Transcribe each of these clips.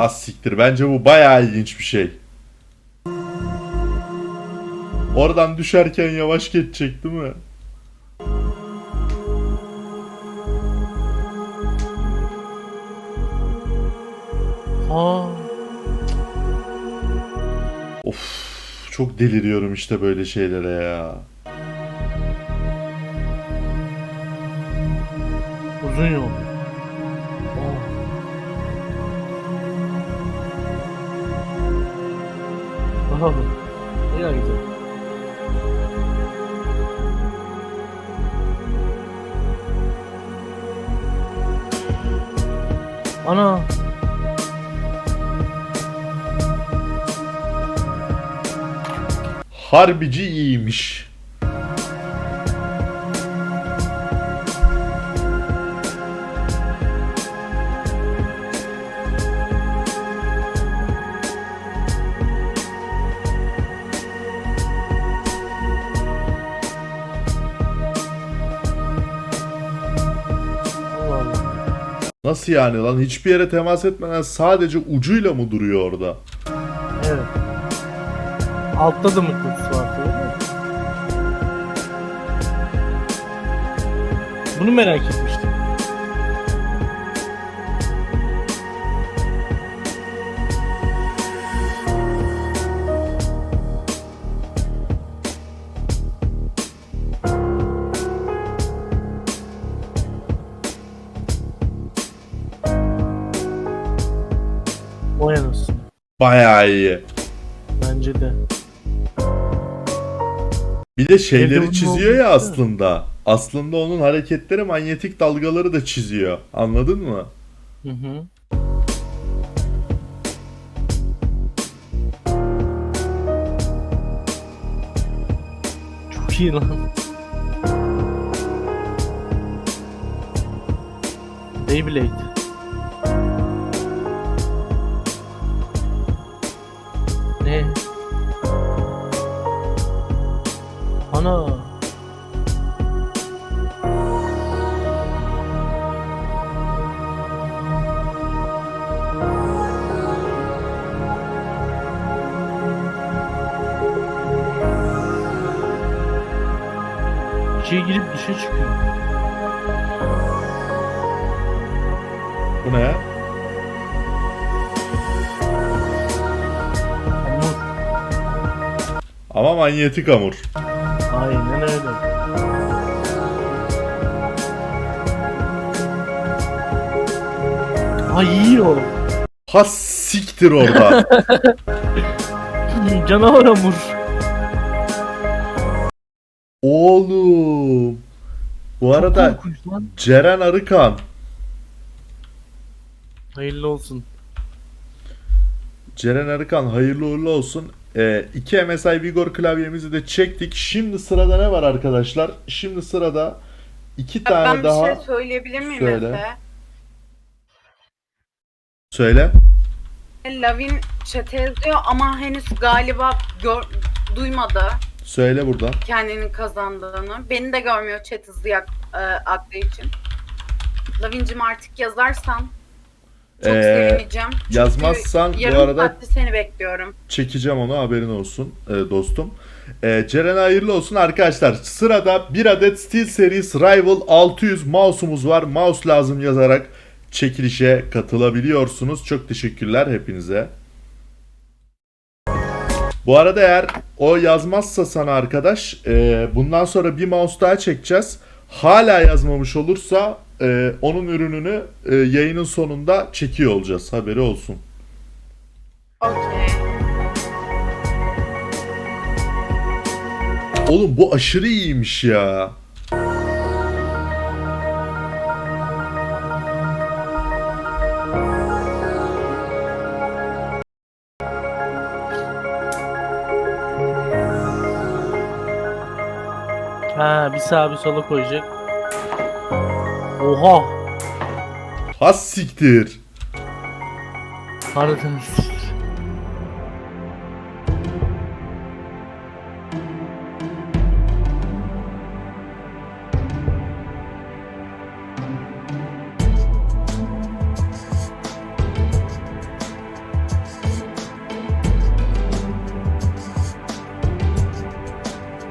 Az siktir. Bence bu bayağı ilginç bir şey. Oradan düşerken yavaş geçecek değil mi? Aa, Of çok deliriyorum işte böyle şeylere ya. uzun yol. Bayağı güzel. Ana. Harbici iyiymiş. Nasıl yani lan? Hiçbir yere temas etmeden sadece ucuyla mı duruyor orada? Evet. Altta da mıknatıs var mi? Bunu merak etmiştim. Anasını. Bayağı iyi. Bence de. Bir de şeyleri çiziyor ya aslında. Aslında onun hareketleri manyetik dalgaları da çiziyor. Anladın mı? Hı hı. Çok iyi lan. Beyblade. Ana. İçeri girip dışa çıkıyor. Bu ne? Hamur. Ama manyetik hamur. Aynen öyle. Ay yiyor. Ha siktir orada. Canavar hamur. Oğlum. Bu arada Çok korkunç lan. Ceren Arıkan. Hayırlı olsun. Ceren Arıkan hayırlı uğurlu olsun. Ee, iki MSI Vigor klavyemizi de çektik. Şimdi sırada ne var arkadaşlar? Şimdi sırada iki tane ben bir daha şey söyleyebilir miyim Söyle. Efe? söyle. Lavin chat'e yazıyor ama henüz galiba gör, duymadı Söyle buradan. kendinin kazandığını. Beni de görmüyor chat hızlı yak, e, için. Lavincim artık yazarsan çok Ee, sevineceğim. Çünkü yazmazsan bu arada seni bekliyorum. çekeceğim onu haberin olsun e, dostum. E, Ceren hayırlı olsun arkadaşlar. Sırada bir adet SteelSeries Rival 600 mouse'umuz var. Mouse lazım yazarak çekilişe katılabiliyorsunuz. Çok teşekkürler hepinize. Bu arada eğer o yazmazsa sana arkadaş e, bundan sonra bir mouse daha çekeceğiz. Hala yazmamış olursa e, onun ürününü e, yayının sonunda çekiyor olacağız. Haberi olsun. Okey. Oğlum bu aşırı iyiymiş ya. Ha bir sağa bir sola koyacak. Oha. Has siktir. Harbiden siktir.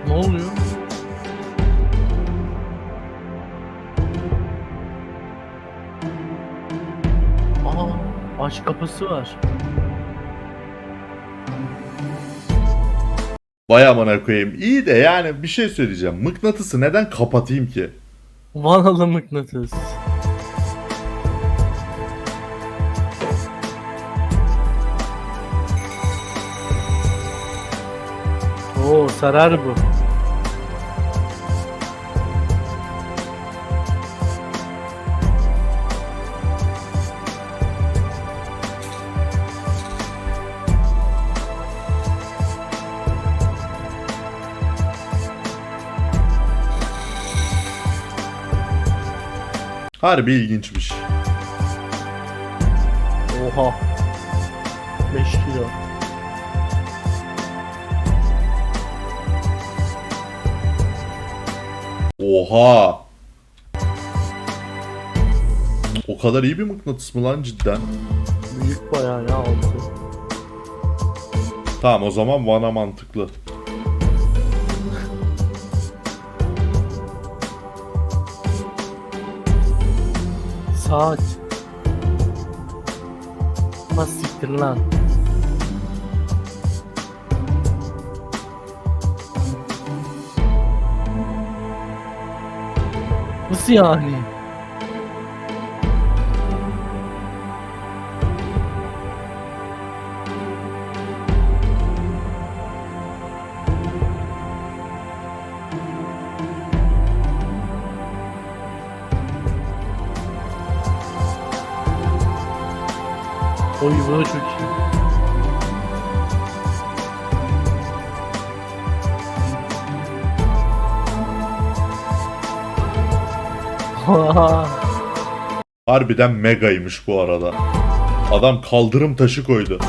Ne oluyor? Aç kapısı var. Vay amına koyayım. İyi de yani bir şey söyleyeceğim. Mıknatısı neden kapatayım ki? Vanalı mıknatıs. Oo sarar bu. Harbi ilginçmiş. Oha. 5 kilo. Oha. O kadar iyi bir mıknatıs mı lan cidden? Büyük bayağı ya altı. Tamam o zaman Van'a mantıklı. Saat. Nasıl siktir lan? Nasıl yani? Oy bu çok iyi. Harbiden megaymış bu arada. Adam kaldırım taşı koydu.